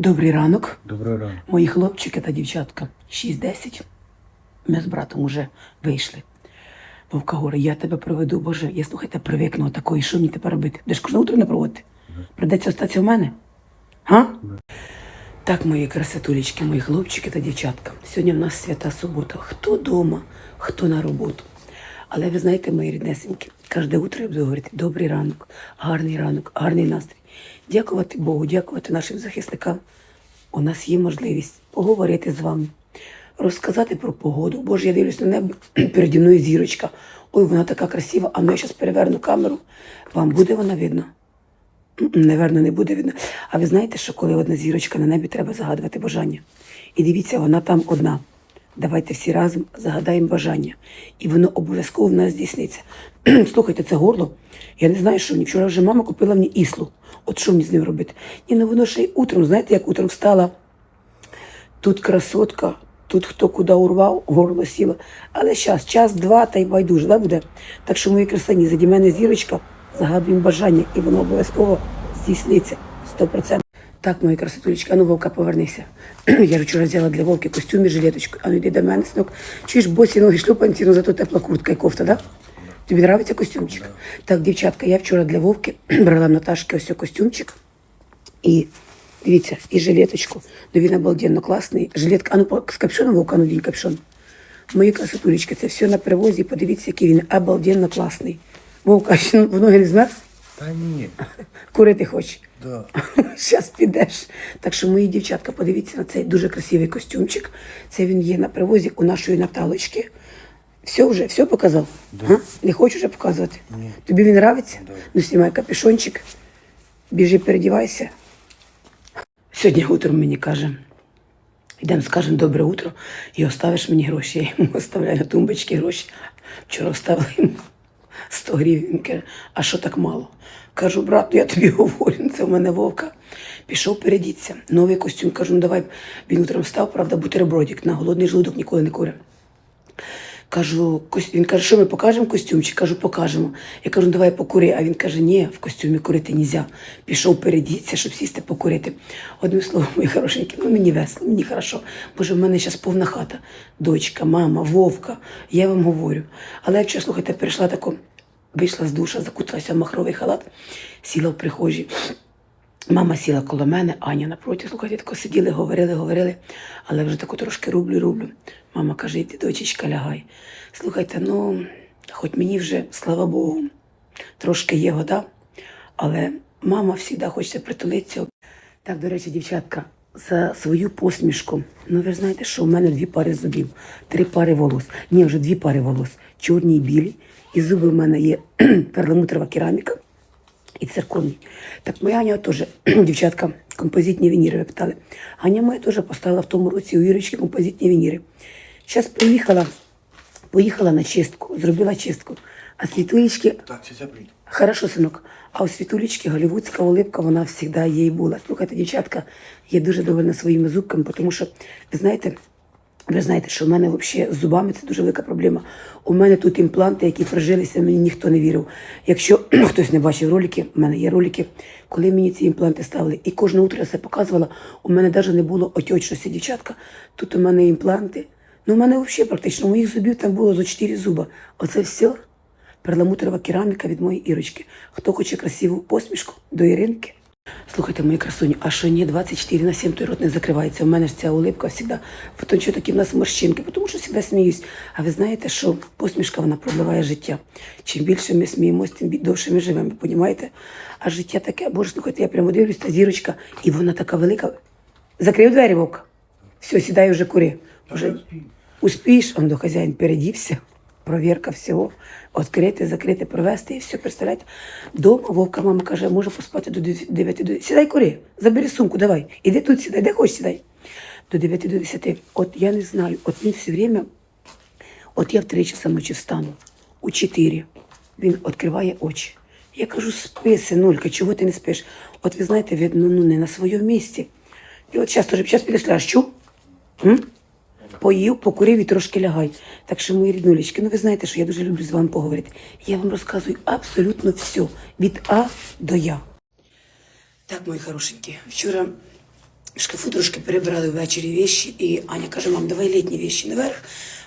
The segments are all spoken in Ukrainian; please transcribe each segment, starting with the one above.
Добрий ранок, Доброго ранку. мої хлопчики та дівчатка. 6-10. Ми з братом уже вийшли. Вовка горе, я тебе проведу, Боже, я слухайте, привикну отакої, що мені тепер робити? Де ж кожне утро не проводити? Придеться остатися в мене? Га? Так, мої красотулечки, мої хлопчики та дівчатка. Сьогодні в нас свята субота. Хто вдома, хто на роботу. Але ви знаєте, мої ріднесенькі, кожне утро я буду говорити добрий ранок, гарний ранок, гарний настрій. Дякувати Богу, дякувати нашим захисникам. У нас є можливість поговорити з вами, розказати про погоду. Боже, я дивлюсь на небо, переді мною зірочка. Ой, вона така красива, а ну я зараз переверну камеру. Вам буде вона видно? М-м, Наверно, не буде видно. А ви знаєте, що коли одна зірочка на небі, треба загадувати бажання. І дивіться, вона там одна. Давайте всі разом загадаємо бажання. І воно обов'язково в нас здійсниться. Слухайте, це горло. Я не знаю, що мені. Вчора вже мама купила мені іслу. От що мені з ним робити? Ні, ну воно ще й утром, знаєте, як утром встала. Тут красотка, тут хто куди урвав, горло сіло. Але час, час, два, та й байдуже, да, буде? Так що, мої красані, заді мене зірочка, загадуємо бажання, і воно обов'язково здійсниться 100%. Так, мої красотулечки, а ну Вовка, повернися. Я ж вчора взяла для Вовки костюм і жилеточку. А ну йди до мене, синок. Чуєш, босі ноги шлюпанці, ну зато тепла куртка і кофта, да? Тобі нравиться костюмчик? Так, дівчатка, я вчора для Вовки брала в Наташки ось костюмчик. І дивіться, і жилеточку. Ну він обалденно класний. Жилетка, а ну з капшоном вовка, а ну дінь капшон. Мої красотулечки, це все на привозі. Подивіться, який він обалденно класний. Вовка, а ще в ноги не змерз? Та ні. Курити хоче. Да. Зараз підеш. Так що, мої дівчатка, подивіться на цей дуже красивий костюмчик. Це він є на привозі у нашої Наталочки. Все вже, все показав? А? Не хочеш вже показувати? Ні. Тобі він нравиться? Да. Ну, знімай капюшончик, біжи, передівайся. Сьогодні утром мені каже, йдемо, скажемо добре утро і оставиш мені гроші. Я йому оставляю на тумбочці гроші. Вчора оставила йому 100 гривень. Він каже, а що так мало? Кажу, брат, ну я тобі говорю, це в мене вовка. Пішов передіться. Новий костюм. Кажу, ну давай. Він утром встав, правда, бутербродик. На голодний желудок ніколи не курив. Кажу, «Кос- він каже, що ми покажемо костюмчик? Кажу, покажемо. Я кажу, ну давай покури. А він каже, ні, в костюмі курити нельзя. Пішов передіться, щоб сісти покурити. Одним словом, мої хорошенькі, ну мені весело, мені хорошо. Боже, в мене зараз повна хата. Дочка, мама, вовка. Я вам говорю. Але якщо слухайте, перейшла тако, вийшла з душа, закуталася в махровий халат, сіла в прихожій. Мама сіла коло мене, Аня напроти. Слухайте, тако сиділи, говорили, говорили, але вже тако трошки рублю, рублю. Мама каже, іди, дочечка, лягай. Слухайте, ну, хоч мені вже, слава Богу, трошки є года, але мама завжди хочеться притулитися. Так, до речі, дівчатка, за свою посмішку. Ну, ви ж знаєте, що у мене дві пари зубів, три пари волос. Ні, вже дві пари волос, чорні і білі. І зуби в мене є перламутрова кераміка і церковні. Так моя Аня теж, дівчатка, композитні вініри ви питали. Аня моя теж поставила в тому році у Ірочки композитні вініри. Зараз приїхала, поїхала на чистку, зробила чистку. А світулечки Так, це прийде. Хорошо, синок. А у світулечки голівудська улипка, вона завжди і була. Слухайте, дівчатка, я дуже довольна своїми зубками, тому що, ви знаєте, ви знаєте, що в мене взагалі з зубами це дуже велика проблема. У мене тут імпланти, які прожилися, мені ніхто не вірив. Якщо хтось не бачив ролики, в мене є ролики, коли мені ці імпланти ставили. І кожне утро я це показувала, у мене навіть не було отечності, дівчатка. Тут у мене імпланти. Ну, у мене взагалі практично моїх зубів там було зо 4 зуба. Оце все перламутрова кераміка від моєї Ірочки. Хто хоче красиву посмішку до Іринки? Слухайте, мої красуні, а що ні, 24 на 7 той рот не закривається. У мене ж ця улипка завжди. Потім що такі в нас морщинки, тому що завжди сміюсь. А ви знаєте, що посмішка вона проливає життя. Чим більше ми сміємось, тим довше ми живемо, розумієте? А життя таке, боже, слухайте, я прямо дивлюсь, та зірочка, і вона така велика. Закрив двері вовка. Все, сідай вже кури. Вже успієш, он до хазяїн передівся. Провірка всього. Відкрити, закрити, провести і все, представляєте? Дома вовка мама каже, може поспати до 9 до 10. Сідай кури, забери сумку, давай. Іди тут сідай, де хочеш сідай. До 9 до 10. От я не знаю, от він все время, от я в 3 часа ночі встану, у 4. Він відкриває очі. Я кажу, спи, синулька, чого ти не спиш? От ви знаєте, видно, ну не на своєму місці. І от зараз теж, підеш ляж. М? Поїв, покурив і трошки лягай. Так що, мої ріднулечки, ну ви знаєте, що я дуже люблю з вами поговорити. Я вам розказую абсолютно все від А до Я. Так, мої хорошенькі, вчора в шкафу трошки перебирали ввечері вещі, і Аня каже, мам, давай літні вещі наверх,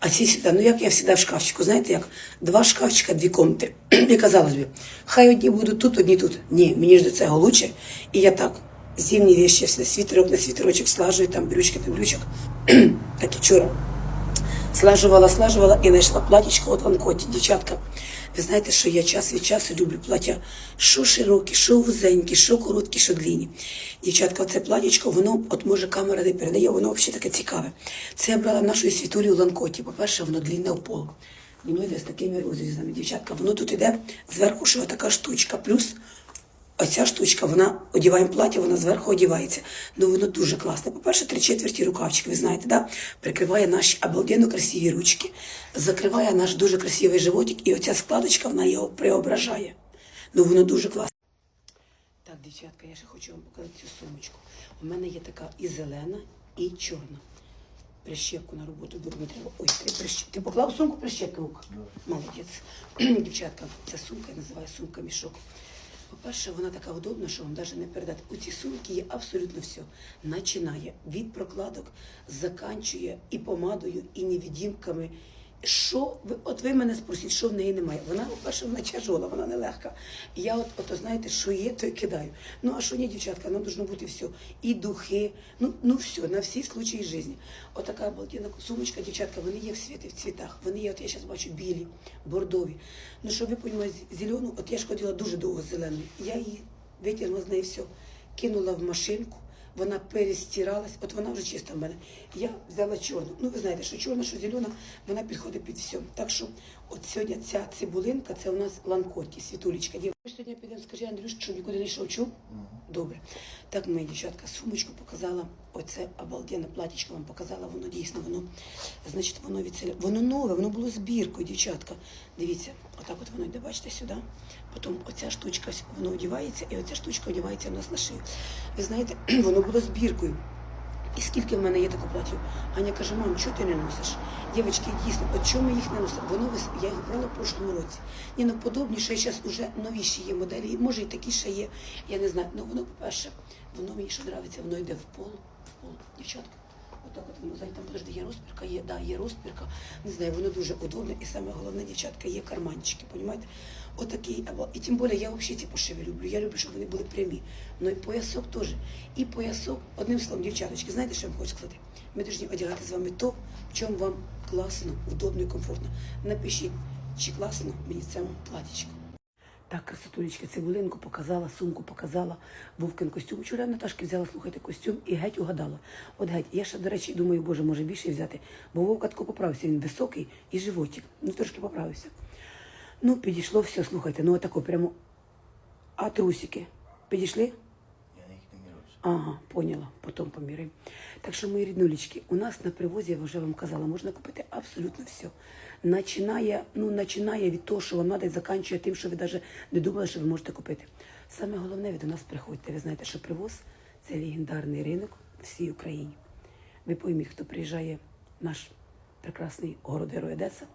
а ці сюди. Ну як я завжди в шкафчику, знаєте, як два шкафчика, дві комнати. І казалось би, хай одні будуть тут, одні тут. Ні, мені ж до цього лучше. І я так, зимні вещі, все, світерок на світерочок слажую, там брючки на брючок. так і вчора слажувала, слажувала і знайшла платічко от ланкоті, дівчатка. Ви знаєте, що я час від часу люблю плаття, що широкі, що вузенькі, що короткі, що длінні. Дівчатка, це платічко, воно, от може камера не передає, воно взагалі таке цікаве. Це я брала в нашої світулі у ланкоті. По-перше, воно длінне в пол. Йде з такими розрізами, дівчатка. Воно тут іде зверху, що така штучка. Плюс Оця штучка, вона одіваємо плаття, вона зверху одівається. Ну воно дуже класне. По-перше, три четверті рукавчик, ви знаєте, да? прикриває наші обалденно красиві ручки, закриває наш дуже красивий животик, і оця складочка вона його преображає. Ну воно дуже класне. Так, дівчатка, я ще хочу вам показати цю сумочку. У мене є така і зелена, і чорна. Прищепку на роботу беру, не треба. Ой, ти, прищ... ти поклав сумку прищепки, Лука? Молодець. Дівчатка, ця сумка я називаю сумка мішок. По-перше, вона така удобна, що вам навіть не передати. У цій сумці є абсолютно все. Починає від прокладок, заканчує і помадою, і невідімками. Що ви, от ви мене спросіть, що в неї немає? Вона, по-перше, вона тяжола, вона нелегка. Я от, ото, знаєте, що є, то й кидаю. Ну а що ні, дівчатка, нам должно бути все. І духи, ну, ну все, на всі случаї житті. Отака обалденна сумочка, дівчатка, вони є в світі, в цвітах. Вони є, от я зараз бачу, білі, бордові. Ну, щоб ви розуміли, зелену, от я ж ходила дуже довго зеленою. Я її витягнула з неї все, кинула в машинку. Вона перестиралась, от вона вже чиста в мене. Я взяла чорну. Ну, ви знаєте, що чорна, що зелена, вона підходить під все. Так що, от сьогодні ця цибулинка, це у нас ланкоті, світулечка. Ми сьогодні підемо, скажи, Андрюш, що нікуди не йшов, чув? Добре. Так, моя дівчатка, сумочку показала, оце обалденне платічко вам показала, воно дійсно, воно, значить, воно відселя... Воно нове, воно було збіркою, дівчатка. Дивіться, отак от воно йде, бачите, сюди. Потім оця штучка, воно одівається, і оця штучка одівається у нас на шию. Ви знаєте, воно було збіркою. І скільки в мене є таку платів? Аня каже, мам, чого ти не носиш? Дівчатки, дійсно, от чому їх не носимо? Воно я їх брала в прошлому році. Ні, ну подобніше, зараз вже новіші є моделі, може і такі ще є. Я не знаю. Ну воно, по-перше, воно мені що подобається, воно йде в пол, в пол, дівчатка. Отак от воно, знаєте, там подожди, є розпірка, є, да, є розпірка. Не знаю, воно дуже удобне. І саме головне, дівчатка, є карманчики, понімаєте? Отакий, або і тим більше я взагалі ці пошиви люблю. Я люблю, щоб вони були прямі. Ну і поясок теж. І поясок, одним словом, дівчаточки, знаєте, що я вам хочу сказати? Ми повинні одягати з вами то, в чому вам класно, удобно і комфортно. Напишіть, чи класно мені це платічко. Так, красотулечка, цибулинку показала, сумку показала, Вовкин костюм. Вчора Наташки взяла, слухайте, костюм і геть угадала. От геть. Я ще, до речі, думаю, боже, може більше взяти, бо Вовка тако поправився, він високий і животик. Ну, трошки поправився. Ну, підійшло все, слухайте, ну отако прямо. А трусики підійшли? Я їх не мірявся. Ага, поняла, потім поміряємо. Так що, мої ріднулечки, у нас на привозі, я вже вам казала, можна купити абсолютно все. Начинає, ну, начинає від того, що вам треба, і закінчує тим, що ви навіть не думали, що ви можете купити. Саме головне, ви до нас приходьте. Ви знаєте, що привоз це легендарний ринок в всій Україні. Ви пойміть, хто приїжджає в наш прекрасний город Герой Одеса,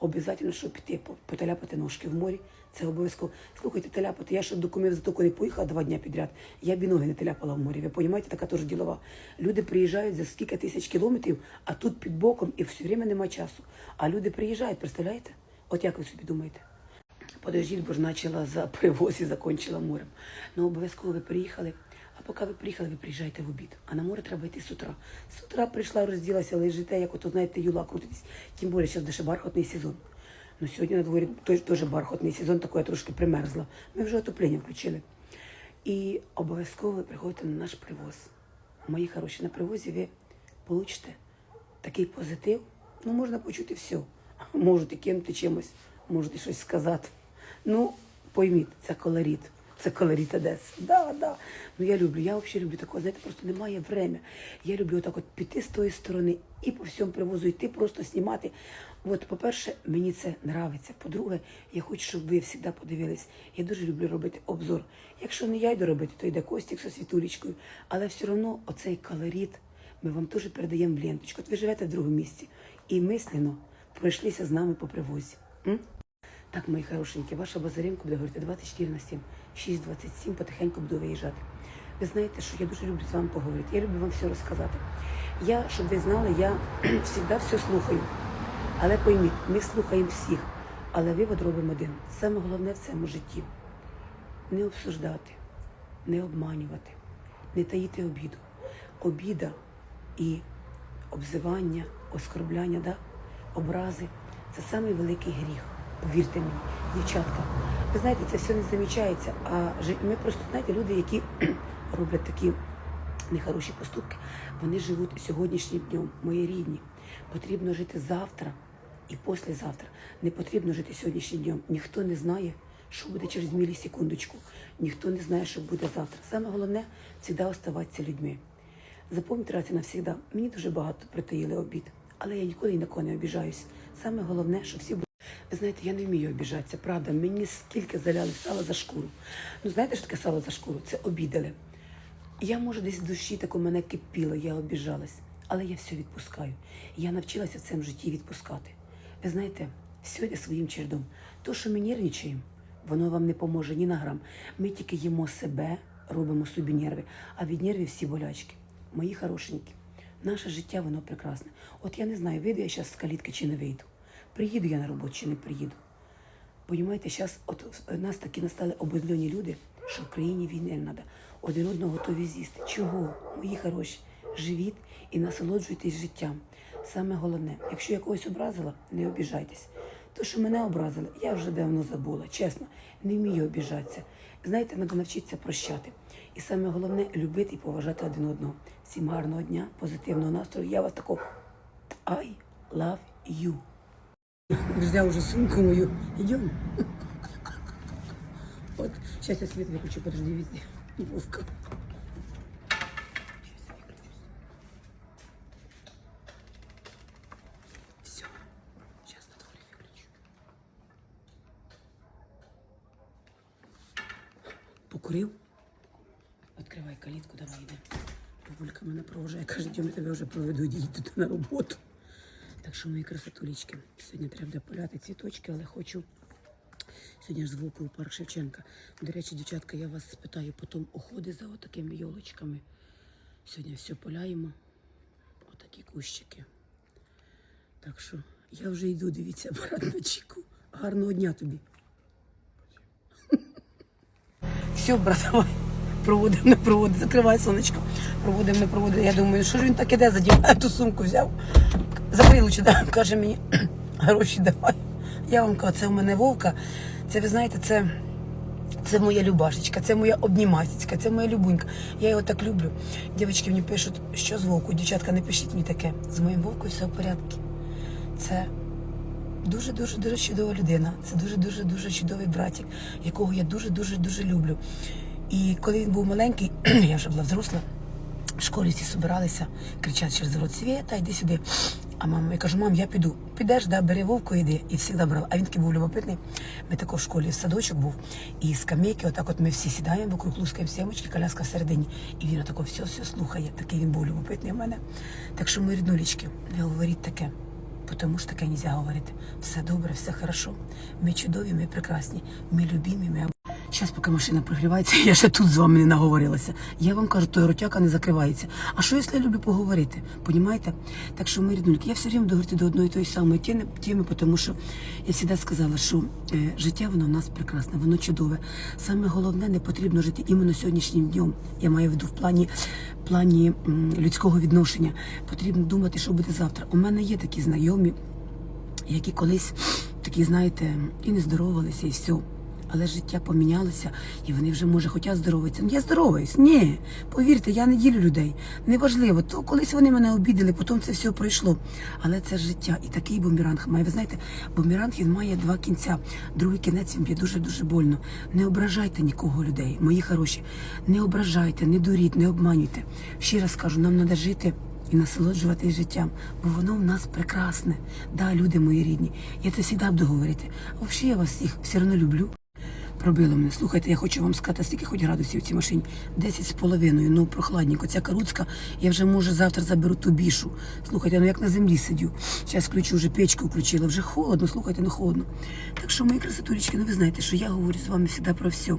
обов'язково, щоб піти поталяпати ножки в морі. Це обов'язково. Слухайте, таляпати. Я ще до кумів затоку не поїхала два дні підряд. Я б ноги не таляпала в морі. Ви розумієте, така теж ділова. Люди приїжджають за скільки тисяч кілометрів, а тут під боком і все время немає часу. А люди приїжджають, представляєте? От як ви собі думаєте? Подождіть, бо ж почала за привоз і закінчила морем. Ну, обов'язково ви приїхали. А поки ви приїхали, ви приїжджаєте в обід. А на море треба йти з утра. З утра прийшла, розділася, лежите, як ото, знаєте, юла крутитесь. Тим більше, зараз ще бархатний сезон. Ну, сьогодні на дворі теж бархатний сезон, такий я трошки примерзла. Ми вже отоплення включили. І обов'язково ви приходите на наш привоз. Мої хороші, на привозі ви получите такий позитив. Ну, можна почути все. Можете кинути чимось, можете щось сказати. Ну, пойміть, це колорит. Це колорит Одеси. Да, да. Ну я люблю, я взагалі люблю такого, знаєте, просто немає время. Я люблю отак от піти з тої сторони і по всьому привозу йти, просто знімати. От, по-перше, мені це нравиться. По-друге, я хочу, щоб ви завжди подивились. Я дуже люблю робити обзор. Якщо не я йду робити, то йде Костік зі світулечкою. Але все одно оцей колорит ми вам теж передаємо в ленточку. От ви живете в другому місці і мислено пройшлися з нами по привозі. М? Так, мої хорошенькі, ваша базаринка буде говорити 24 на 7, 6.27, потихеньку буду виїжджати. Ви знаєте, що я дуже люблю з вами поговорити. Я люблю вам все розказати. Я, щоб ви знали, я завжди все слухаю. Але пойміть, ми слухаємо всіх, але вивод робимо один. Саме головне в цьому житті не обсуждати, не обманювати, не таїти обіду. Обіда і обзивання, оскорбляння, да? образи це самий великий гріх. Повірте мені, дівчатка. Ви знаєте, це все не замічається. А ми просто знаєте, люди, які роблять такі нехороші поступки, вони живуть сьогоднішнім днем, мої рідні. Потрібно жити завтра і післязавтра. Не потрібно жити сьогоднішнім днем. Ніхто не знає, що буде через мілісекундочку. Ніхто не знає, що буде завтра. Саме головне завжди оставатися людьми. Запам'ятайте раз і навсігда, мені дуже багато притаїли обід, але я ніколи ні на кого не обіжаюсь. Саме головне, що всі були. Ви знаєте, я не вмію обіжатися, правда. Мені скільки заляли сала за шкуру. Ну знаєте, що таке сало за шкуру? Це обідали. Я, може, десь в душі так у мене кипіло, я обіжалась, але я все відпускаю. Я навчилася в цьому житті відпускати. Ви знаєте, все йде своїм чередом. То, що ми нервничаємо, воно вам не поможе ні на грам. Ми тільки їмо себе, робимо собі нерви, а від нервів всі болячки. Мої хорошенькі, наше життя, воно прекрасне. От я не знаю, вийду я зараз з калітки чи не вийду. Приїду я на роботу чи не приїду. Понімаєте, зараз от в нас такі настали обозльоні люди, що в країні війни не треба. Один одного готові з'їсти. Чого? Мої хороші, живіть і насолоджуйтесь життям. Саме головне, якщо я когось образила, не обіжайтесь. То, що мене образили, я вже давно забула. Чесно, не вмію обіжатися. Знаєте, треба навчитися прощати. І саме головне любити і поважати один одного. Всім гарного дня, позитивного настрою. Я вас такого I love you. Взяв уже сумку мою. Идем. Вот, сейчас я свет выключу, подожди, везде. Вовка. Все. Сейчас на дворе выключу. Покурив? Відкривай калітку, давай йдемо. Бабулька мене провожає, каже, я тебе вже проведу, йдіть туди на роботу. Так що мої красотулечки. Сьогодні треба буде поляти цвіточки, але хочу. Сьогодні ж з Вовкою парк Шевченка. До речі, дівчатка, я вас спитаю потім уходи за отакими йолочками. Сьогодні все поляємо. Отакі кущики. Так що я вже йду, дивіться, апарат на чеку. Гарного дня тобі. Все, брат. Проводимо, не проводимо. Закривай сонечко. Проводимо, не проводимо. Я думаю, що ж він так іде, задіває ту сумку взяв. Лучше, да. каже мені, гроші давай. Я вам кажу, це у мене вовка. Це ви знаєте, це, це моя любашечка, це моя обнімасічка, це моя любунька. Я його так люблю. Дівчатки мені пишуть, що з вовку. Дівчатка, не пишіть мені таке. З моїм вовкою все в порядку. Це дуже дуже чудова людина. Це дуже дуже чудовий братик, якого я дуже дуже люблю. І коли він був маленький, я вже була взросла. В школі всі збиралися, кричать через рот Свєта, йди сюди. А мама, я кажу, мам, я піду. Підеш, да, бери вовку, йди. І завжди брала. А він такий був любопитний. Ми тако в школі в садочок був. І скамейки, отак от ми всі сідаємо вокруг лускаємо сімочки, коляска всередині. І він отако все, все слухає. Такий він був любопитний в мене. Так що, мої ріднулічки, не говоріть таке. Тому що таке не можна говорити. Все добре, все хорошо. Ми чудові, ми прекрасні, ми любимі, ми Зараз, поки машина прогрівається, я ще тут з вами не наговорилася. Я вам кажу, той ротяка не закривається. А що, якщо я люблю поговорити? Понімаєте? Так що, мої ріднульки, я все время буду говорити до одної тої самої теми, тому що я завжди сказала, що е, життя воно в нас прекрасне, воно чудове. Саме головне, не потрібно жити іменно сьогоднішнім днем. Я маю в виду в плані, плані м, людського відношення. Потрібно думати, що буде завтра. У мене є такі знайомі, які колись такі, знаєте, і не здоровалися, і все. Але життя помінялося, і вони вже, може, хочуть здоровитися. Ну, я здороваюсь. Ні, повірте, я не ділю людей. Неважливо, то колись вони мене обідали, потім це все пройшло. Але це життя. І такий бумеранг має. Ви знаєте, бумеранг він має два кінця. Другий кінець він б'є дуже-дуже больно. Не ображайте нікого людей, мої хороші. Не ображайте, не дуріть, не обманюйте. Ще раз кажу, нам треба жити і насолоджуватись життям, бо воно в нас прекрасне. Да, люди мої рідні. Я це завжди буду говорити. А взагалі я вас всіх все одно люблю. Пробило мене. Слухайте, я хочу вам сказати, скільки хоч градусів у цій машині. Десять з половиною, ну прохладненько. Ця каруцька, я вже може завтра заберу ту бішу. Слухайте, ну як на землі сидю. Зараз включу, вже печку включила, вже холодно, слухайте, ну холодно. Так що, мої красотулечки, ну ви знаєте, що я говорю з вами завжди про все.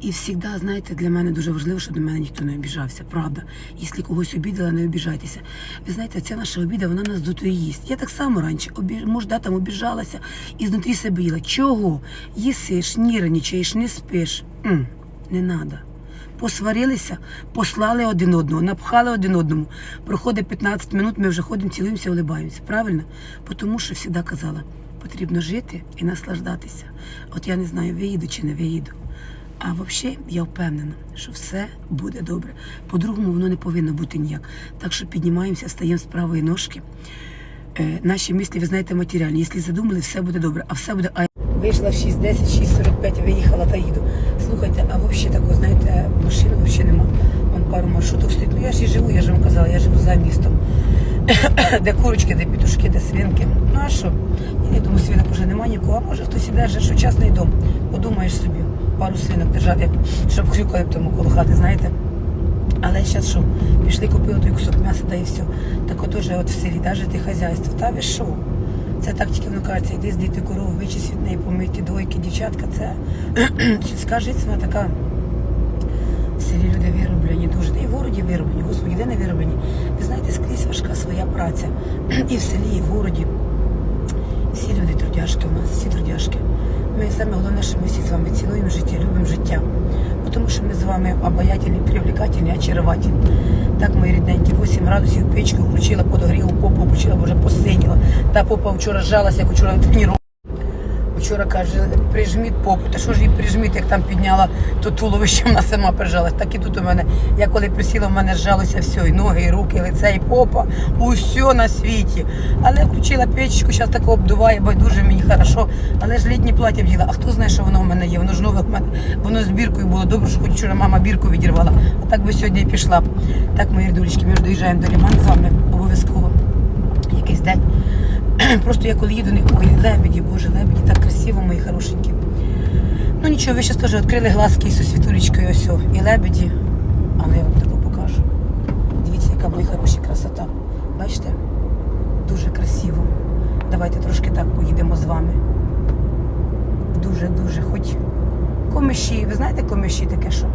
І завжди, знаєте, для мене дуже важливо, щоб до мене ніхто не обіжався. Правда. Якщо когось обідала, не обіжайтеся. Ви знаєте, ця наша обіда, вона нас дотує їсть. Я так само раніше, обі... може, да, там обіжалася і знутрі себе їла. Чого? Їсиш, нірничаєш, не спиш. М, не треба. Посварилися, послали один одного, напхали один одному. Проходить 15 минут, ми вже ходимо, цілуємося, улибаємося. Правильно? Тому що завжди казала, потрібно жити і наслаждатися. От я не знаю, виїду чи не виїду. А взагалі я впевнена, що все буде добре. По-другому воно не повинно бути ніяк. Так що піднімаємося, стаємо з правої ножки. Е, наші мислі, ви знаєте, матеріальні. Якщо задумали, все буде добре, а все буде. Вийшла в 6.10, 6.45, виїхала та їду. Слухайте, а взагалі такого, знаєте, машини взагалі нема. Вон пару маршруток стоїть. Ну я ж і живу, я ж вам казала, я живу за містом. де курочки, де петушки, де свинки. Ну а що? Я думаю, свинок уже немає нікого. А може хтось і держить, що частний дом. Подумаєш собі, пару свинок держати, щоб хрюкали в тому коло хати, знаєте. Але зараз що, пішли купили той кусок м'яса та і все. Так от уже от в селі, навіть ти хазяйство. Та ви що? Це так тільки кажеться, йди здійти корову, вичись від неї, помити дойки, дівчатка. Це сільська життя така. В селі люди вироблені дуже. І в городі вироблені. Господи, де не вироблені? Ви знаєте, скрізь важка своя праця. І в селі, і в городі. Всі люди трудяшки у нас, всі трудяшки. Ми саме головне, що ми всі з вами цінуємо життя, любимо життя. Тому що ми з вами обаятельні, привлекательні, очаровательні. Так, мої рідненькі, 8 градусів печку включила подогріву, попу включила, вже посиніла. Та попа вчора жалася, як вчора на тренуванні. Вчора каже, прижміть попу. Та що ж її прижміть, як там підняла то туловище, вона сама прижалась. Так і тут у мене. Я коли присіла, в мене зжалося все, і ноги, і руки, і лице, і попа, усе на світі. Але включила печку, зараз тако обдуває, бо дуже мені хорошо. Але ж літнє плаття вділа. А хто знає, що воно в мене є? Воно ж нове в мене, воно з біркою було. Добре, що хоч вчора мама бірку відірвала. А так би сьогодні і пішла. Так, мої рідулечки, ми доїжджаємо до Ліман з вами обов'язково. Якийсь день. Просто я коли їду, не ой, лебеді, боже, лебеді, так красиво, мої хорошенькі. Ну нічого, ви зараз теж відкрили глазки із світулечкою, ось о, і лебеді. Але я вам таку покажу. Дивіться, яка мої хороші красота. Бачите? Дуже красиво. Давайте трошки так поїдемо з вами. Дуже-дуже, хоч комиші. Ви знаєте комиші таке що?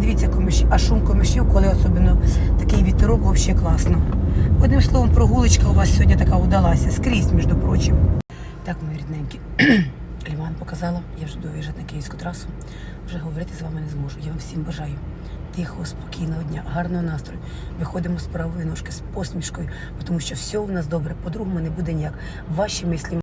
Дивіться комиші, а шум комишів, коли особливо такий вітерок, взагалі класно. Одним словом, прогулочка у вас сьогодні така удалася, скрізь, між прочим. Так, мої рідненькі, Ліман показала, я вже доїжджати на київську трасу. Вже говорити з вами не зможу. Я вам всім бажаю тихого, спокійного дня, гарного настрою. Виходимо з правої ножки, з посмішкою, тому що все у нас добре, по-другому не буде ніяк. Ваші мислі.